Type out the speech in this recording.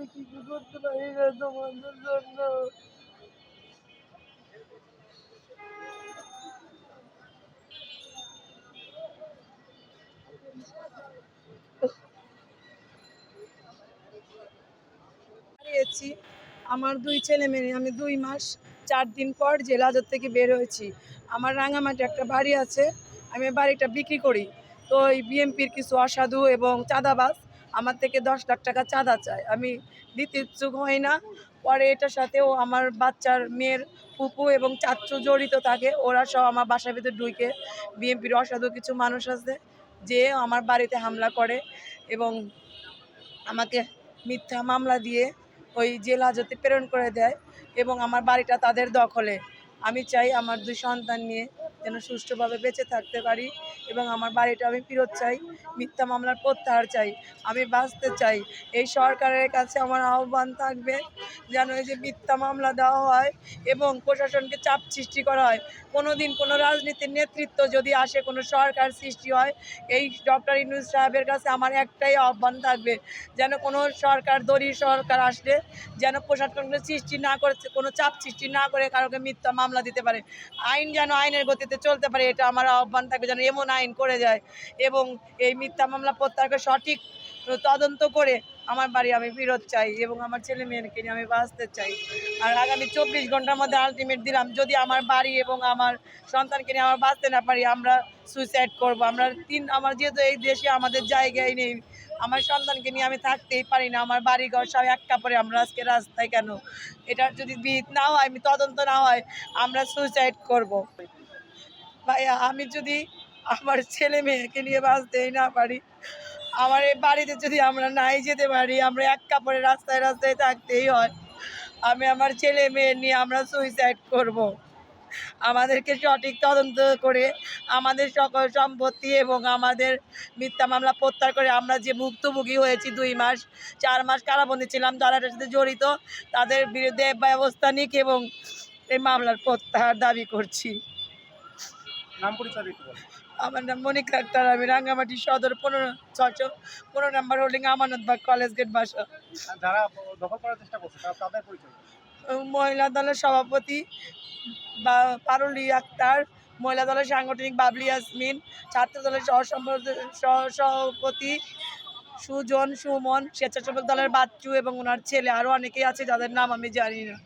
আমি কিছু করতে পারি না তোমাদের জন্য আমার দুই ছেলে মেয়ে, আমি দুই মাস, চার দিন পর জেলা হাজত থেকে বের হয়েছি। আমার রাঙামাটি একটা বাড়ি আছে, আমি বাড়িটা বিক্রি করি। তো এই বিএমপির কিছু অসাধু এবং চাঁদাবাজ আমার থেকে দশ লাখ টাকা চাঁদা চায়। আমি দিতে ইচ্ছুক হই না। পরে এটার সাথেও আমার বাচ্চার মেয়ের ফুপু এবং চাচ্চু জড়িত থাকে। ওরা সব আমার বাসার ভিতরে ঢুকে বিএমপির অসাধু কিছু মানুষ আছে যে আমার বাড়িতে হামলা করে এবং আমাকে মিথ্যা মামলা দিয়ে ওই জেল হাজতে প্রেরণ করে দেয় এবং আমার বাড়িটা তাদের দখলে। আমি চাই আমার দুই সন্তান নিয়ে যেন সুষ্ঠুভাবে বেঁচে থাকতে পারি এবং আমার বাড়িটা আমি ফেরত চাই, মিথ্যা মামলার প্রত্যাহার চাই, আমি বাঁচতে চাই। এই সরকারের কাছে আমার আহ্বান থাকবে যেন এই যে মিথ্যা মামলা দেওয়া হয় এবং প্রশাসনকে চাপ সৃষ্টি করা হয় কোনো দিন কোনো রাজনীতির নেতৃত্ব যদি আসে, কোনো সরকার সৃষ্টি হয়, এই ডক্টর ইনুস সাহেবের কাছে আমার একটাই আহ্বান থাকবে যেন কোনো সরকার, দলীয় সরকার আসলে যেন প্রশাসনকে সৃষ্টি না করে, কোনো চাপ সৃষ্টি না করে কারোকে মিথ্যা মামলা দিতে পারে। আইন যেন আইনের গতিতে চলতে পারে, এটা আমার আহ্বান থাকবে যেন এমন আইন করে যায় এবং এই মিথ্যা মামলা প্রত্যাহারকে সঠিক তদন্ত করে আমার বাড়ি আমি ফেরত চাই এবং আমার ছেলে মেয়েকে নিয়ে আমি বাঁচতে চাই। আর আগামী চব্বিশ ঘণ্টার মধ্যে আলটিমেট দিলাম, যদি আমার বাড়ি এবং আমার সন্তানকে নিয়ে আমার বাঁচতে না পারি, আমরা সুইসাইড করব। আমরা তিন, আমার যেহেতু এই দেশে আমাদের জায়গায় নেই, আমার সন্তানকে নিয়ে আমি থাকতেই পারি না, আমার বাড়ি ঘর সব এক কাপড়ে, আমরা আজকে রাস্তায় কেন? এটা যদি বিহিত না হয়, আমি তদন্ত না হয়, আমরা সুইসাইড করব। ভাইয়া, আমি যদি আমার ছেলে মেয়েকে নিয়ে বাঁচতেই না পারি, আমার এই বাড়িতে যদি আমরা নাই যেতে পারি, আমরা এক কাপড়ে রাস্তায় রাস্তায় থাকতেই হয় আমি আমার ছেলে মেয়ে নিয়ে আমরা সুইসাইড করব। আমাদেরকে সঠিক তদন্ত করে আমাদের সকল সম্পত্তি এবং আমাদের মিথ্যা মামলা প্রত্যাহার করে আমরা যে ভুক্তভোগী হয়েছি দুই মাস, চার মাস কারাবন্দি ছিলাম, যারা সাথে জড়িত, তাদের বিরুদ্ধে ব্যবস্থা নিক এবং এই মামলার প্রত্যাহার দাবি করছি নাম পরিচয় দিতে বলো আমার নাম মনিকা আক্তার আমি রাঙ্গামাটি সদর পনেরো ছশো পনেরো নাম্বার হোল্ডিং আমানত আমানতবাগ কলেজ গেট বাসা। যারা দখল করার চেষ্টা করছে তারা তাদের পরিচয় মহিলা দলের সভাপতি বা পারুলি আক্তার মহিলা দলের সাংগঠনিক বাবলি ইয়াসমিন ছাত্র দলের সহসম্পাদক সহ- সভাপতি সুজন সুমন স্বেচ্ছাসেবক দলের বাচ্চু এবং ওনার ছেলে আরও অনেকেই আছে যাদের নাম আমি জানি না।